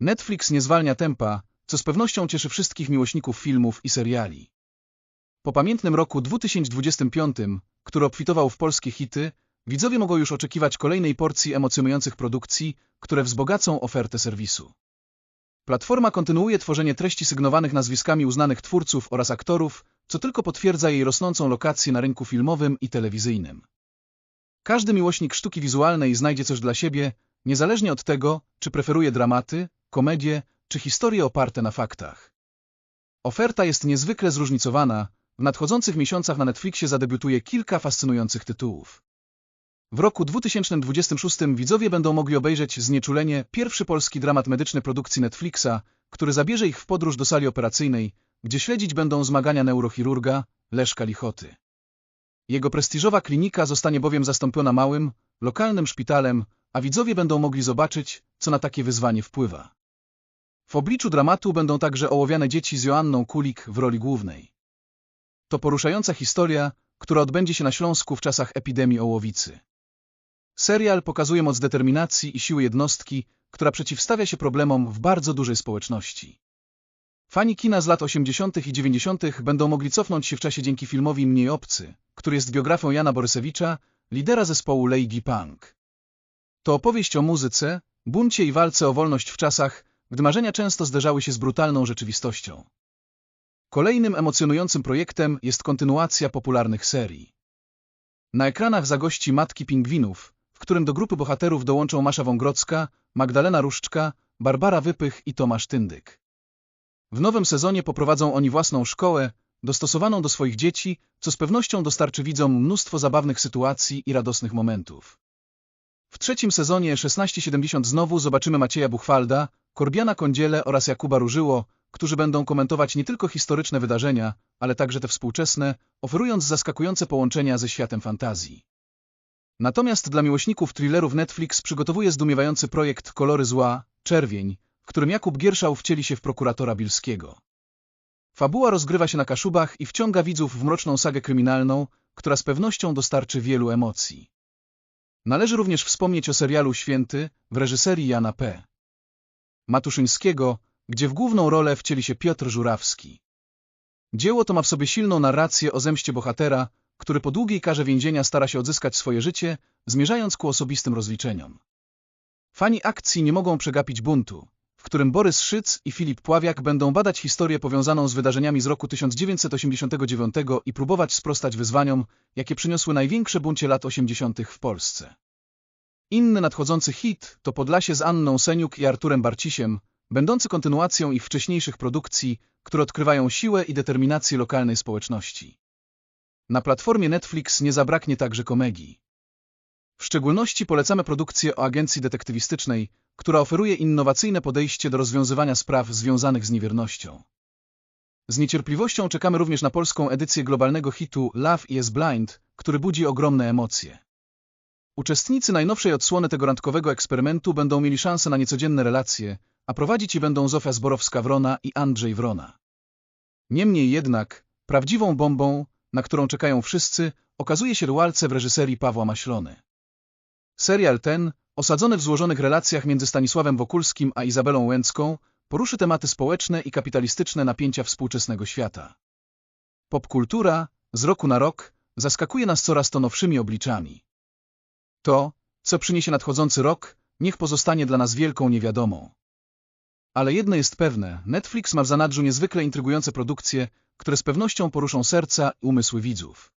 Netflix nie zwalnia tempa, co z pewnością cieszy wszystkich miłośników filmów i seriali. Po pamiętnym roku 2025, który obfitował w polskie hity, widzowie mogą już oczekiwać kolejnej porcji emocjonujących produkcji, które wzbogacą ofertę serwisu. Platforma kontynuuje tworzenie treści sygnowanych nazwiskami uznanych twórców oraz aktorów, co tylko potwierdza jej rosnącą lokację na rynku filmowym i telewizyjnym. Każdy miłośnik sztuki wizualnej znajdzie coś dla siebie, niezależnie od tego, czy preferuje dramaty, komedie czy historie oparte na faktach. Oferta jest niezwykle zróżnicowana, w nadchodzących miesiącach na Netflixie zadebiutuje kilka fascynujących tytułów. W roku 2026 widzowie będą mogli obejrzeć Znieczulenie, pierwszy polski dramat medyczny produkcji Netflixa, który zabierze ich w podróż do sali operacyjnej, gdzie śledzić będą zmagania neurochirurga Leszka Lichoty. Jego prestiżowa klinika zostanie bowiem zastąpiona małym, lokalnym szpitalem, a widzowie będą mogli zobaczyć, co na takie wyzwanie wpływa. W obliczu dramatu będą także ołowiane dzieci z Joanną Kulik w roli głównej. To poruszająca historia, która odbędzie się na Śląsku w czasach epidemii ołowicy. Serial pokazuje moc determinacji i siły jednostki, która przeciwstawia się problemom w bardzo dużej społeczności. Fani kina z lat 80. i 90. będą mogli cofnąć się w czasie dzięki filmowi Mniej Obcy, który jest biografią Jana Borysewicza, lidera zespołu Lady Punk. To opowieść o muzyce, buncie i walce o wolność w czasach, gdy marzenia często zderzały się z brutalną rzeczywistością. Kolejnym emocjonującym projektem jest kontynuacja popularnych serii. Na ekranach zagości Matki Pingwinów, w którym do grupy bohaterów dołączą Masza Wągrodzka, Magdalena Różczka, Barbara Wypych i Tomasz Tyndyk. W nowym sezonie poprowadzą oni własną szkołę, dostosowaną do swoich dzieci, co z pewnością dostarczy widzom mnóstwo zabawnych sytuacji i radosnych momentów. W trzecim sezonie 1670 znowu zobaczymy Macieja Buchwalda, Korbiana Kądziele oraz Jakuba Różyło, którzy będą komentować nie tylko historyczne wydarzenia, ale także te współczesne, oferując zaskakujące połączenia ze światem fantazji. Natomiast dla miłośników thrillerów Netflix przygotowuje zdumiewający projekt Kolory Zła, Czerwień, w którym Jakub Gierszał wcieli się w prokuratora Bilskiego. Fabuła rozgrywa się na Kaszubach i wciąga widzów w mroczną sagę kryminalną, która z pewnością dostarczy wielu emocji. Należy również wspomnieć o serialu Święty w reżyserii Jana P. Matuszyńskiego, gdzie w główną rolę wcieli się Piotr Żurawski. Dzieło to ma w sobie silną narrację o zemście bohatera, który po długiej karze więzienia stara się odzyskać swoje życie, zmierzając ku osobistym rozliczeniom. Fani akcji nie mogą przegapić buntu, w którym Borys Szyc i Filip Pławiak będą badać historię powiązaną z wydarzeniami z roku 1989 i próbować sprostać wyzwaniom, jakie przyniosły największe buncie lat 80. w Polsce. Inny nadchodzący hit to Podlasie z Anną Seniuk i Arturem Barcisiem, będący kontynuacją ich wcześniejszych produkcji, które odkrywają siłę i determinację lokalnej społeczności. Na platformie Netflix nie zabraknie także komedii. W szczególności polecamy produkcję o agencji detektywistycznej, która oferuje innowacyjne podejście do rozwiązywania spraw związanych z niewiernością. Z niecierpliwością czekamy również na polską edycję globalnego hitu Love is Blind, który budzi ogromne emocje. Uczestnicy najnowszej odsłony tego randkowego eksperymentu będą mieli szansę na niecodzienne relacje, a prowadzić je będą Zofia Zborowska-Wrona i Andrzej Wrona. Niemniej jednak, prawdziwą bombą, na którą czekają wszyscy, okazuje się Rualce w reżyserii Pawła Maślony. Serial ten, osadzony w złożonych relacjach między Stanisławem Wokulskim a Izabelą Łęcką, poruszy tematy społeczne i kapitalistyczne napięcia współczesnego świata. Popkultura, z roku na rok, zaskakuje nas coraz to nowszymi obliczami. To, co przyniesie nadchodzący rok, niech pozostanie dla nas wielką niewiadomą. Ale jedno jest pewne, Netflix ma w zanadrzu niezwykle intrygujące produkcje, które z pewnością poruszą serca i umysły widzów.